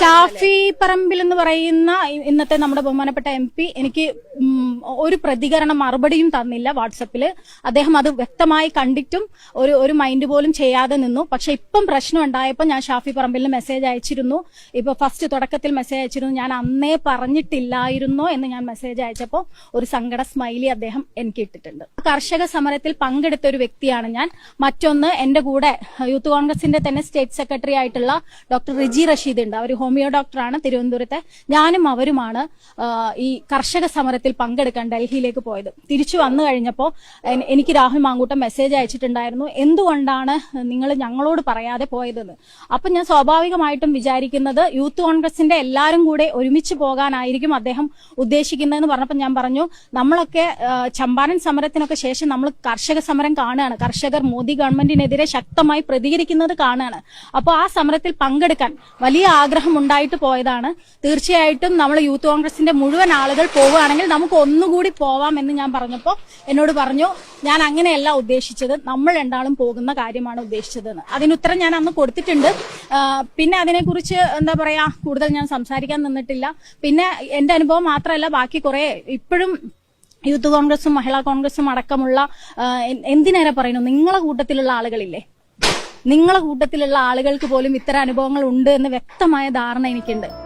ഷാഫി പറമ്പിൽ എന്ന് പറയുന്ന ഇന്നത്തെ നമ്മുടെ ബഹുമാനപ്പെട്ട എം പി എനിക്ക് ഒരു പ്രതികരണം മറുപടിയും തന്നില്ല വാട്സപ്പിൽ. അദ്ദേഹം അത് വ്യക്തമായി കണ്ടിട്ടും ഒരു ഒരു മൈൻഡ് പോലും ചെയ്യാതെ നിന്നു. പക്ഷെ ഇപ്പം പ്രശ്നം ഉണ്ടായപ്പോൾ ഞാൻ ഷാഫി പറമ്പിലിന് മെസ്സേജ് അയച്ചിരുന്നു. ഇപ്പൊ ഫസ്റ്റ് തുടക്കത്തിൽ മെസ്സേജ് അയച്ചിരുന്നു. ഞാൻ അന്നേ പറഞ്ഞിട്ടില്ലായിരുന്നോ എന്ന് ഞാൻ മെസ്സേജ് അയച്ചപ്പോൾ ഒരു സങ്കട സ്മൈലി അദ്ദേഹം എനിക്ക് ഇട്ടിട്ടുണ്ട്. കർഷക സമരത്തിൽ പങ്കെടുത്ത ഒരു വ്യക്തിയാണ് ഞാൻ. മറ്റൊന്ന് എന്റെ കൂടെ യൂത്ത് കോൺഗ്രസിന്റെ തന്നെ സ്റ്റേറ്റ് സെക്രട്ടറി ആയിട്ടുള്ള ഡോക്ടർ റിജി റഷീദ് ഉണ്ട്. അവർ ഹോമിയോ ഡോക്ടറാണ് തിരുവനന്തപുരത്തെ. ഞാനും അവരുമാണ് ഈ കർഷക സമരത്തിൽ പങ്കെടുക്കാൻ ഡൽഹിയിലേക്ക് പോയത്. തിരിച്ചു വന്നു കഴിഞ്ഞപ്പോൾ എനിക്ക് രാഹുൽ മാങ്കൂട്ടം മെസ്സേജ് അയച്ചിട്ടുണ്ടായിരുന്നു. എന്തുകൊണ്ടാണ് നിങ്ങൾ ഞങ്ങളോട് പറയാതെ പോയതെന്ന്? അപ്പൊ ഞാൻ സ്വാഭാവികമായിട്ടും വിചാരിക്കുന്നത് യൂത്ത് കോൺഗ്രസിന്റെ എല്ലാവരും കൂടെ ഒരുമിച്ച് പോകാനായിരിക്കും അദ്ദേഹം ഉദ്ദേശിക്കുന്നതെന്ന് പറഞ്ഞപ്പോൾ ഞാൻ പറഞ്ഞു നമ്മളൊക്കെ ചമ്പാരൻ സമരത്തിനൊക്കെ ശേഷം നമ്മൾ കർഷക സമരം കാണുകയാണ്. കർഷകർ മോദി ഗവൺമെന്റിനെതിരെ ശക്തമായി പ്രതികരിക്കുന്നത് കാണുകയാണ്. അപ്പോൾ ആ സമരത്തിൽ പങ്കെടുക്കാൻ വലിയ ആഗ്രഹം ഉണ്ടായിട്ട് പോയതാണ്. തീർച്ചയായിട്ടും നമ്മൾ യൂത്ത് കോൺഗ്രസിന്റെ മുഴുവൻ ആളുകൾ പോവുകയാണെങ്കിൽ നമുക്ക് ഒന്നുകൂടി പോവാം എന്ന് ഞാൻ പറഞ്ഞപ്പോൾ എന്നോട് പറഞ്ഞു ഞാൻ അങ്ങനെയല്ല ഉദ്ദേശിച്ചത്. നമ്മൾ രണ്ടാളും പോകുന്ന കാര്യമാണ് ഉദ്ദേശിച്ചതെന്ന്. അതിനുത്തരം ഞാൻ അന്ന് കൊടുത്തിട്ടുണ്ട്. പിന്നെ അതിനെക്കുറിച്ച് എന്താ പറയാ കൂടുതൽ ഞാൻ സംസാരിക്കാൻ നിന്നിട്ടില്ല. പിന്നെ എന്റെ അനുഭവം മാത്രമല്ല ബാക്കി കുറെ ഇപ്പോഴും യൂത്ത് കോൺഗ്രസും മഹിളാ കോൺഗ്രസും അടക്കമുള്ള എന്തിനേറെ പറയുന്നു നിങ്ങളെ കൂട്ടത്തിലുള്ള ആളുകളില്ലേ? നിങ്ങളെ കൂട്ടത്തിലുള്ള ആളുകൾക്ക് പോലും ഇത്തരം അനുഭവങ്ങൾ ഉണ്ട് എന്ന് വ്യക്തമായ ധാരണ എനിക്കുണ്ട്.